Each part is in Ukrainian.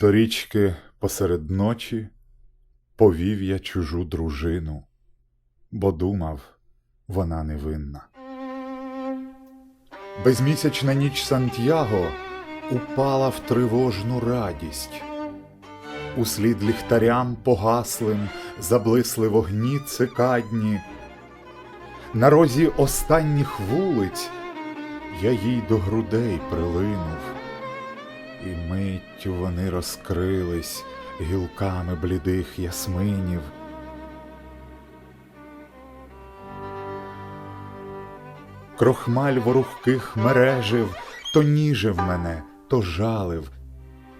До річки посеред ночі повів я чужу дружину, бо думав, вона невинна. Безмісячна ніч Сантьяго упала в тривожну радість. Услід ліхтарям погаслим заблисли вогні цикадні. На розі останніх вулиць я їй до грудей прилинув, і миттю вони розкрились гілками блідих ясминів. Крохмаль ворухких мережив, то ніжив мене, то жалив,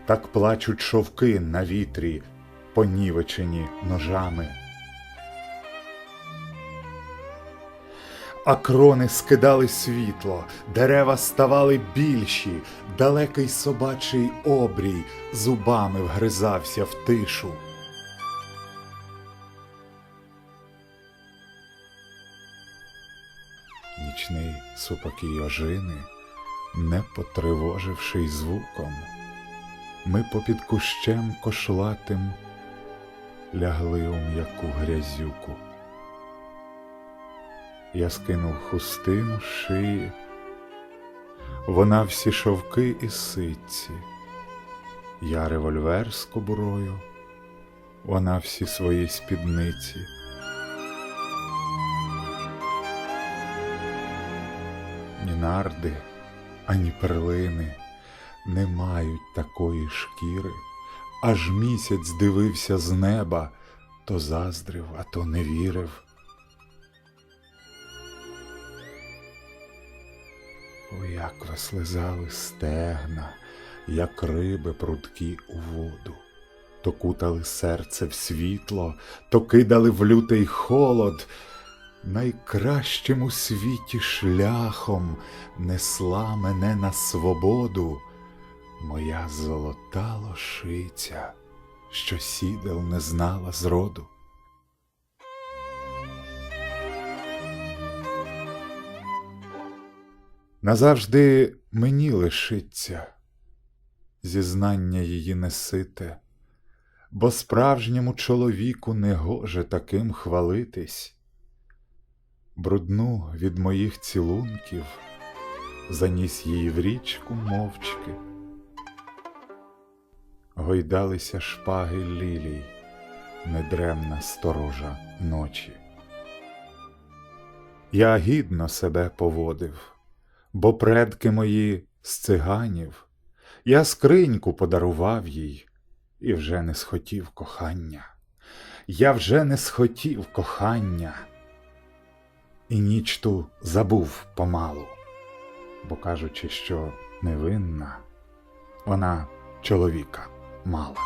так плачуть шовки на вітрі, понівечені ножами. А крони скидали світло, дерева ставали більші, далекий собачий обрій зубами вгризався в тишу. Нічний супокій ожини, не потривоживши й звуком, ми попід кущем кошлатим лягли у м'яку грязюку. Я скинув хустину шиї, вона всі шовки і ситці, я револьвер з кобурою, вона всі свої спідниці. Ні нарди, ані перлини не мають такої шкіри, аж місяць дивився з неба, то заздрив, а то не вірив. О, як вислизали стегна, як риби прудкі у воду, то кутали серце в світло, то кидали в лютий холод, найкращим у світі шляхом несла мене на свободу, моя золота лошиця, що сідел не знала зроду. Назавжди мені лишиться зізнання її несите, бо справжньому чоловіку не гоже таким хвалитись. Брудну від моїх цілунків заніс її в річку мовчки. Гойдалися шпаги лілій, недремна сторожа ночі. Я гідно себе поводив бо предки мої з циганів, я скриньку подарував їй і вже не схотів кохання, я вже не схотів кохання, і ніч ту забув помалу, бо кажучи, що невинна, вона чоловіка мала.